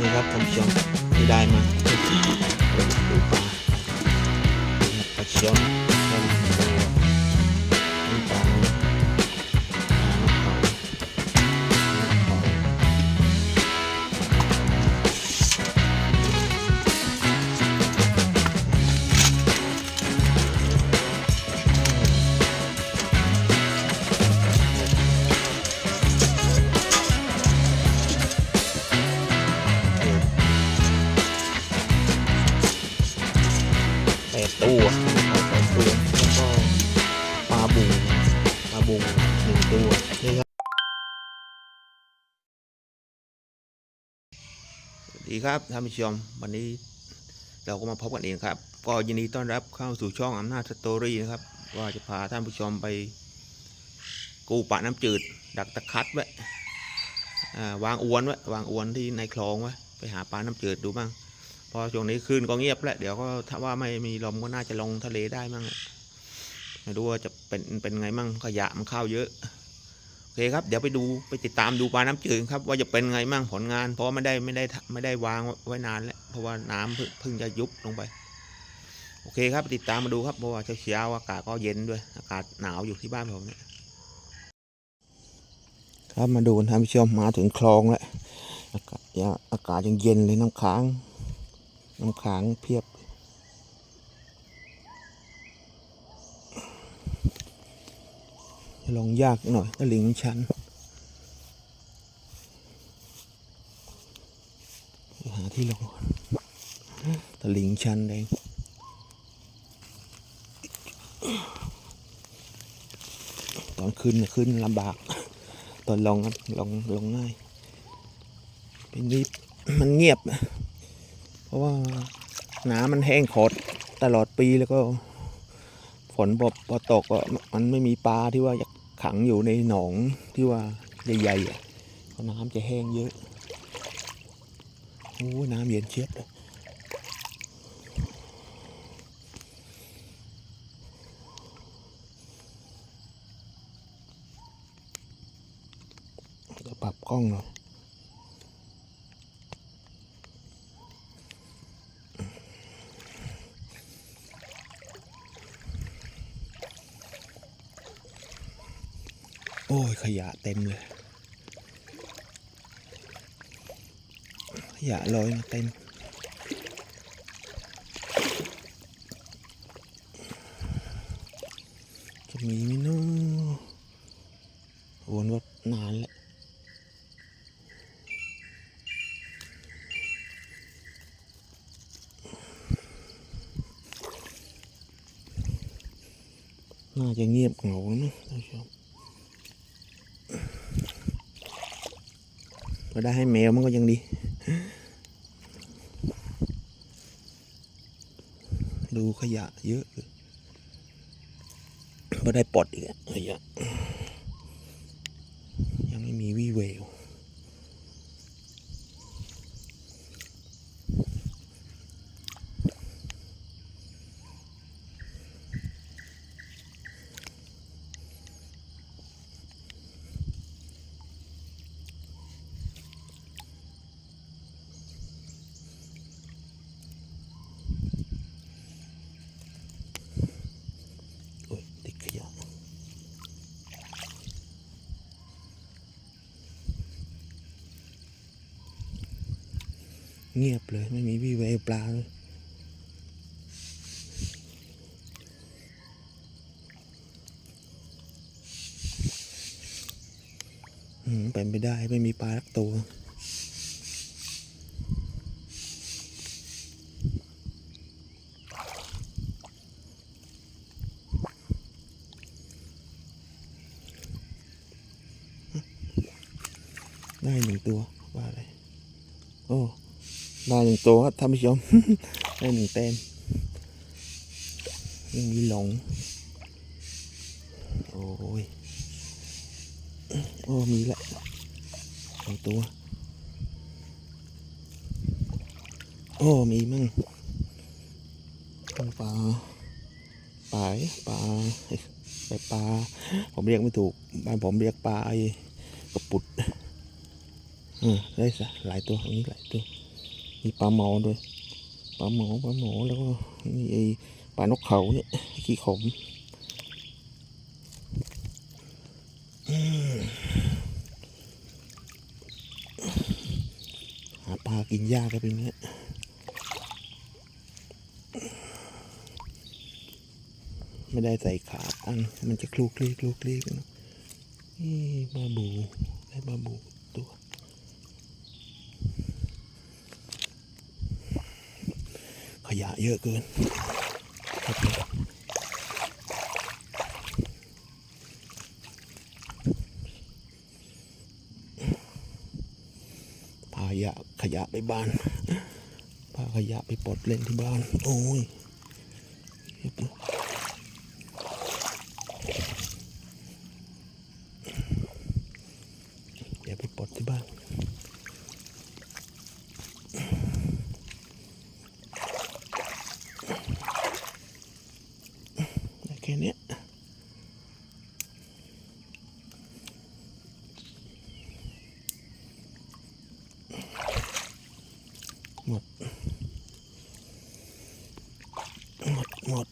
นี่ครับท่านผู้ชมที่ได้มาดูปลานี่ครับปลาช่อ ดีครับท่านผู้ชมวันนี้เราก็มาพบกันเองครับ ก็ยินดีต้อนรับเข้าสู่ช่องอำนาจสตอรี่นะครับ ว่าจะพาท่านผู้ชมไป กู้ปลาน้ำจืด ดักตะคัดไว้วางอวนไว้วางอวนที่ในคลองไว้ไปหาปลาน้ำจืดดูบ้างพอช่วงนี้คลื่นก็เงียบแล้วเดี๋ยวก็ถ้าว่าไม่มีลมก็น่าจะลงทะเลได้มั่งไม่รู้ว่าจะเป็นเป็นไงมั่งขยะมันเข้าเยอะ เคครับเดี๋ยวไปดูไปติดตามดูปลาน้ำจืดครับ ว่าจะเป็นไงมั่งผลงาน เพราะไม่ได้ไม่ได้ไม่ได้วางไว้นานแล้วเพราะว่าน้ำเพิ่งเพิ่งจะยุบลงไป โอเคครับไปติดตามมาดูครับเพราะว่าเช้าๆอากาศก็เย็นด้วย อากาศหนาวอยู่ที่บ้านผมเนี่ยครับมาดูท่านผู้ชมมาถึงคลองแล้วอากาศยังอากาศยังเย็นเลยน้ำค้าง น้ำค้างเพียบ ลองยากหน่อยตะลิงชันหาที่ลงตะลิงชันเองตอนขึ้นขึ้นลำบาก ตอนลงลงลงง่าย เป็นนี้มันเงียบ เพราะว่าน้ำมันแห้งขอดตลอดปีแล้วก็ฝนพอพอตกก็มันไม่มีปลาที่ว่าจะ ขังอยู่ในหนองที่ว่าใหญ่ๆอะเพราะน้ำจะแห้งเยอะโอ้น้ำเย็นเชียบเลยจะปรับกล้องหน่อย โอ้ยขยะเต็มเลย ขยะลอยมาเต็มจะมีไหมเนาะวนว่านานแล้วน่าจะเงียบเหงานะท่านผู้ชม ก็ได้ให้แมวมันก็ยังดี ดูขยะเยอะเลยก็ได้ปลดอีกขยะ ยังไม่มีวี่แวว โอ้ยติดขยะ เงียบเลยไม่มีวี่แววปลาเลยอืมเป็นไปได้ ไม่มีปลาสักตัว ได้หนึ่งตัวว่าอะไรโอ้ ได้หนึ่งตัวครับท่านผู้ชมได้หนึ่งเต้นยังมีหลง โอ้ย โอ้ มีแหละสองตัว โอ้ มีมั่งปลาปลาปลาปลาแบบปลา ผมเรียกไม่ถูก บ้านผมเรียกปลาไอ้กระปุด อืมได้สะหลายตัวอันนี้หลายตัว มีปลาหมอด้วยปลาหมอปลาหมอแล้วก็มีไอ้ปลานกเขาเนี่ยขี้ขมอืมหาปลากินยากก็เป็นอย่างเงี้ยไม่ได้ใส่ขาตั้งมันจะคลุกคลีคลุกคลีกนนะนี่ปลาบูได้ปลาบูตัว ข ยะเยอะเกินครับพายะขยะไปบ้านพาขยะไปปลดเล่นที่บ้าน โอ้ยเรียบร้อยเดี๋ยวไปปลดที่บ้าน ได้แค่เนี้ย หมด หมด หมด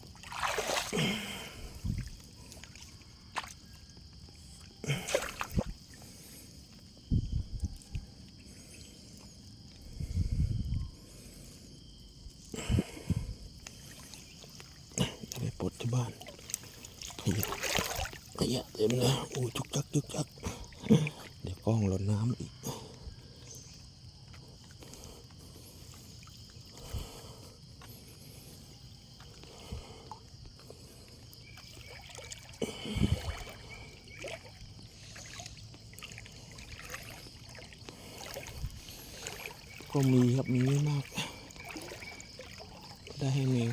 จะไปปลดที่บ้านขยะขยะเต็มเลยโอ้ยจุกจักจุกจัก เดี๋ยวกล้องหล่นน้ำอีก มีครับมีไม่มาก ได้ให้มี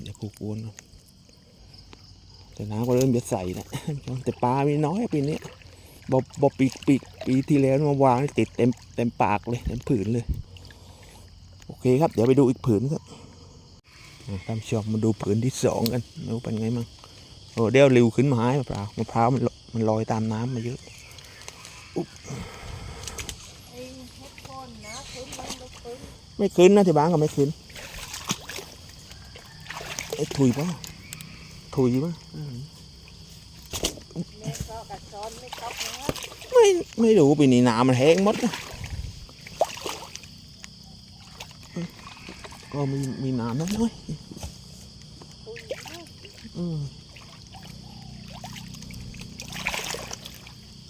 เดี๋ยวผูกวนก่อนแต่น้ำก็เริ่มจะใสแล้วแต่ปลามีน้อยปีนี้บอบอปีกปีกปีที่แล้วมาวางนี่ติดเต็มเต็มปากเลยเต็มผืนเลย โอเคครับ เดี๋ยวไปดูอีกผืนครับอะตามชมมาดูผืนที่สองกันไม่รู้เป็นไงมั่งโอ้เดี๋ยวริวขึ้นมาให้มะพร้าวมะพร้าวมัน มันลอยตามน้ำมาเยอะไอ้เฮ็ดคนนะขึ้นมันลุกขึ้นไม่ขึ้นนะที่บ้านก็ไม่ขึ้นไอ้ถุยป่ะถุยป่ะไม่ไม่รู้ปีนี้น้ำมันแห้งหมดนะก็มีมีน้ำน้อยคุยนะๆอืมอ่อนว่ะ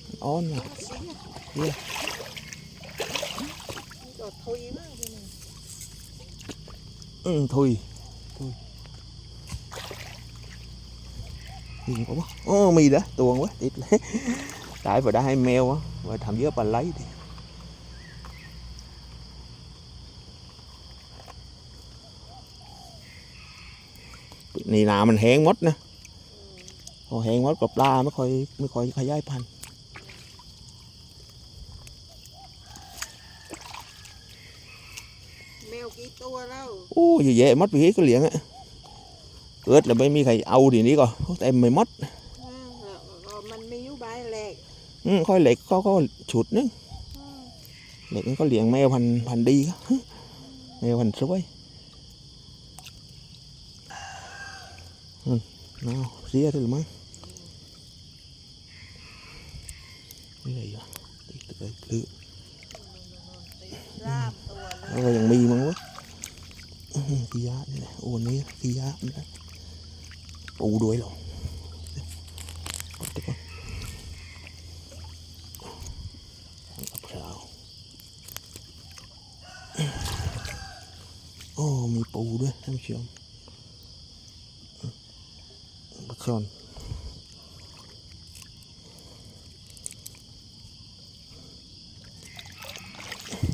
เสีย เรีย มันก็ทุยมากทีนึง อืม ถุยถุยยิง có quá ô mì đó tuồng quá ít lấy tại vừa đã hai mèo á và thầm dưới bà lấy đi นี่นามันแห้งหมดนะพอแห้งหมดกับปลาไม่ค่อยไม่ค่อยขยายพันธุ์ แมวกี่ตัวแล้ว โอ้ยเยอะแยะหมดพี่ก็เลี้ยงอะเกิดแล้วไม่มีใครเอาทีนี้ก็เต็มไม่หมดอ่าแล้วก็มันมีอยู่ใบแหลกอืมค่อยเหล็กเขาก็ฉุดนึงอ่าเหล็กมันก็เลี้ยงแมวพันธุ์พันธุ์ดีก็แมวพันธุ์สวยอืมเอาเสียถึงมั้งนี่อะไรอะติดเลยหรือลาบตัวเลแล้วยก็ยังมีมั้งวะ อื้อหือขี้ยะนี่แหละโอ้นี่ขี้ยะนี่นะปูด้วยหรอโอ้มีปูด้วยท่านผู้ชมปลาช่อน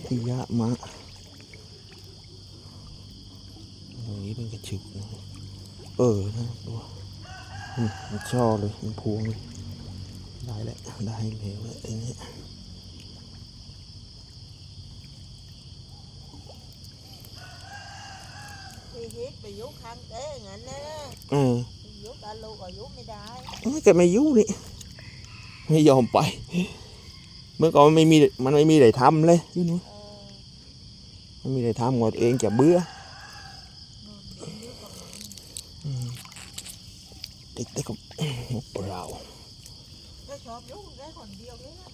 ขี้ยะมาตรงนี้ เป็นกระชุกนะเออนะตัวมันช่อเลยมันพวงเลยได้แล้วได้แล้วแล้วไอ้นี่ไปเฮ็ดไปอยุข้างเต้งั้นนะเอออยุกอาลูกก็อยุไม่ได้เอ้ยแกไม่ยู่นี่ไม่ยอมไป เมื่อก่อนมันไม่มีมันไม่มีอะไรทำเลยที่นู้นเออไม่มีอะไรทำหมดเองจะเบื่อม ติดแต่กับงกเปล่าได้ชอบยุ่งได้คนเดียวเลยนะ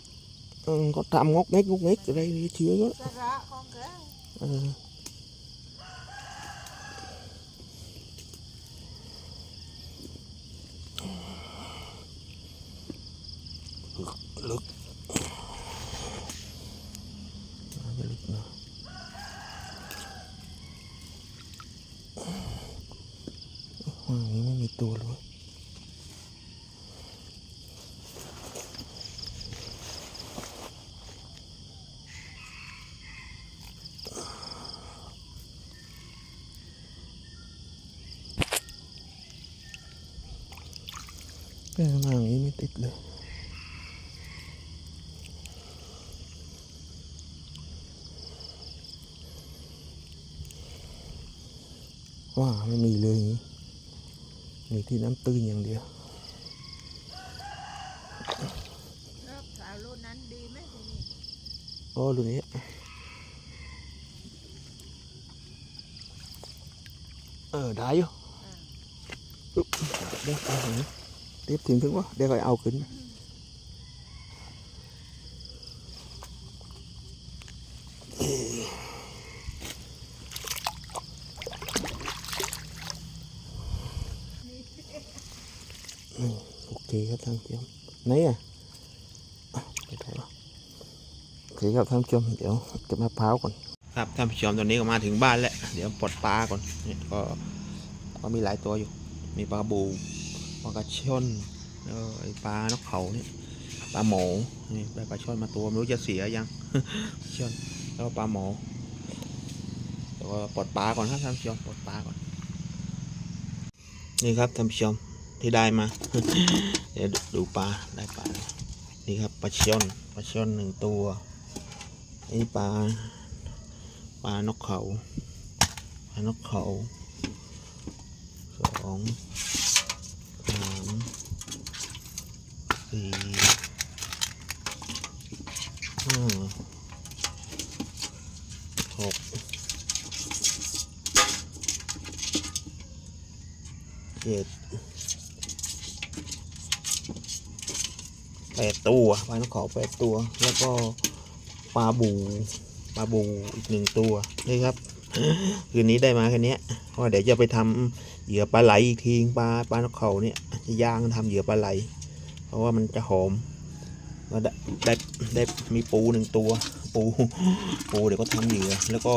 อืมก็ทำงกเล็กงกเล็กอะไรเชื่อก็สาระของแกเออลึกไม่ลึกนะว่างนี้ไม่มีตัวเลย แม่มาอย่างนี้ไม่ติดเลยว่าไม่มีเลยอย่างนี้มีที่น้ำตื้นอย่างเดียวรอบสาวรุ่นนั้นดีไหมทีนี้โอ้ดูนี้เออได้อยู่อุ๊บเดี๋ยวเอาอย่าง นี้เดี๋ยวถึงถึงวะเดี๋ยวก็เอาขึ้นอืมโอเคครับท่านผู้ชมไหนอะอะไปไหนวะโอเคครับท่านผู้ชมเดี๋ยวเก็บมะพร้าวก่อนครับท่านผู้ชมตอนนี้ก็มาถึงบ้านแล้ว เดี๋ยวปลดปลาก่อนเนี่ยก็ก็มีหลายตัวอยู่ มีปลาบู ปลากระช่อนแล้วก็ไอปลานกเขาเนี่ยปลาหมอนี่ได้ปลาช่อนมาตัวไม่รู้จะเสียยังช่อนแล้วปลาหมอเดี๋ยวก็ปลดปลาก่อนครับท่านผู้ชมปลดปลาก่อน นี่ครับท่านผู้ชมที่ได้มา เดี๋ยวดูปลาได้ปลา นี่ครับปลาช่อนปลาช่อนหนึ่งตัวนี่ปลาปลานกเขาปลานกเขาสองสาม สี่ห้าหกเจ็ดแปดตัวปลานกเขาแปดตัว แล้วก็ปลาบูปลาบูอีกหนึ่งตัวนี่ครับคืนนี้ได้มาแค่นี้เพราะว่าเดี๋ยวจะไปทำเหยื่อปลาไหลอีกทีปลาปลานกเขาเนี่ยจะย่างทำเหยื่อปลาไหล เพราะว่ามันจะหอมแล้วได้ได้ได้มีปูหนึ่งตัว ปูปูเดี๋ยวก็ทำเหยื่อแล้วก็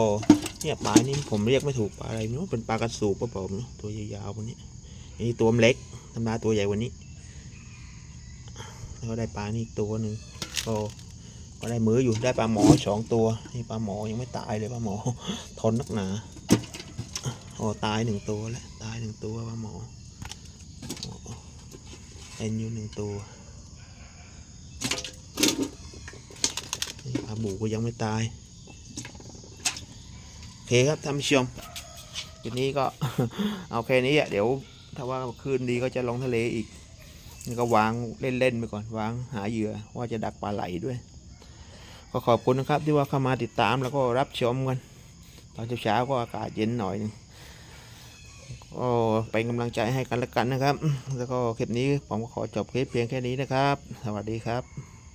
เนี่ยปลานี่ผมเรียกไม่ถูกปลาอะไรไม่รู้เป็นปลากระสูบปะผมนะตัวยาวๆวันนี้นี่ตัวเล็กธรรมดาตัวใหญ่กวันนี้แล้วก็ได้ปลานี่อีกตัวหนึ่งก็ก็ได้มืออยู่ได้ปลาหมอสองตัวนี่ปลาหมอยังไม่ตายเลยปลาหมอทนนักหนาโอ้ตายหนึ่งตัวแล้วตายหนึ่งตัวปลาหมออ เอ็นอยู่หนึ่งตัวปลาบูก็ยังไม่ตาย โอเคครับท่านผู้ชมทีนี้ก็เอาแค่นี้อะเดี๋ยวถ้าว่าคืนดีก็จะลงทะเลอีกนี่ก็วางเล่นๆไปก่อนวางหาเหยื่อว่าจะดักปลาไหลด้วย ก็ขอบคุณนะครับที่ว่าเข้ามาติดตามแล้วก็รับชมกัน ตอนเช้าๆก็อากาศเย็นหน่อยนึง ก็เป็นกำลังใจให้กันและกันนะครับ แล้วก็คลิปนี้ผมก็ขอจบคลิปเพียงแค่นี้นะครับ สวัสดีครับ